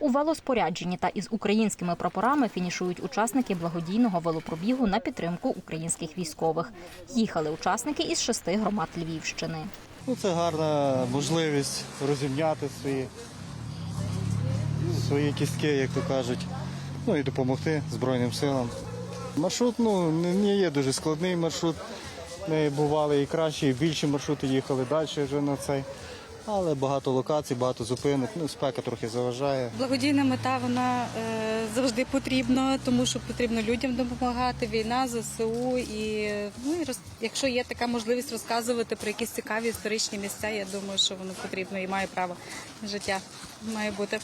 У велоспорядженні та із українськими прапорами фінішують учасники благодійного велопробігу на підтримку українських військових. Їхали учасники із шести громад Львівщини. Ну, це гарна можливість розімняти свої, свої кістки, як то кажуть, ну і допомогти Збройним силам. Маршрут ну, не є дуже складний маршрут. Ми бували і кращі, і більші маршрути їхали далі вже на цей. Але багато локацій, багато зупинок. Ну, спека трохи заважає. Благодійна мета вона е, завжди потрібна, тому що потрібно людям допомагати. Війна, ЗСУ і ну і роз, якщо є така можливість розказувати про якісь цікаві історичні місця, я думаю, що воно потрібно і має право життя. Має бути.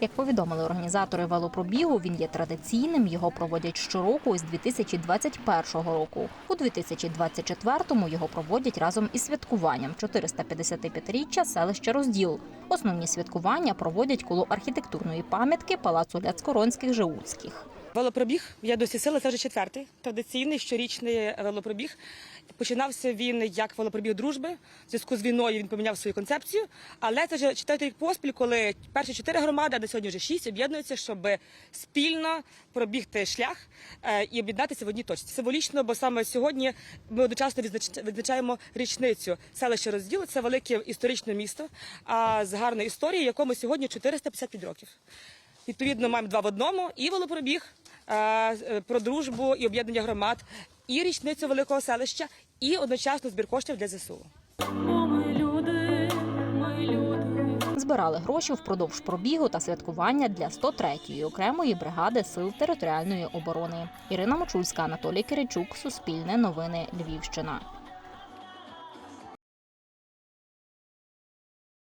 Як повідомили організатори велопробігу, він є традиційним. Його проводять щороку із 2021 року. У 2024-му його проводять разом із святкуванням 455-річчя селища Розділ. Основні святкування проводять коло архітектурної пам'ятки палацу Ляцкоронських Жеуцьких. Велопробіг я досі сили. Це вже четвертий традиційний щорічний велопробіг. Починався він як велопробіг дружби. В зв'язку з війною він поміняв свою концепцію. Але це вже четвертий рік поспіль, коли перші чотири громади, а на сьогодні вже шість, об'єднуються, щоб спільно пробігти шлях е, і об'єднатися в одній точці. Символічно, бо саме сьогодні ми одночасно відзнач- відзначаємо річницю селища розділу. Це велике історичне місто з гарною історією, якому сьогодні 455 років. Відповідно, маємо два в одному: і велопробіг про дружбу і об'єднання громад, і річницю великого селища, і одночасно збір коштів для ЗСУ. Збирали гроші впродовж пробігу та святкування для 103-ї окремої бригади сил територіальної оборони. Ірина Мочульська, Анатолій Киричук, Суспільне новини, Львівщина.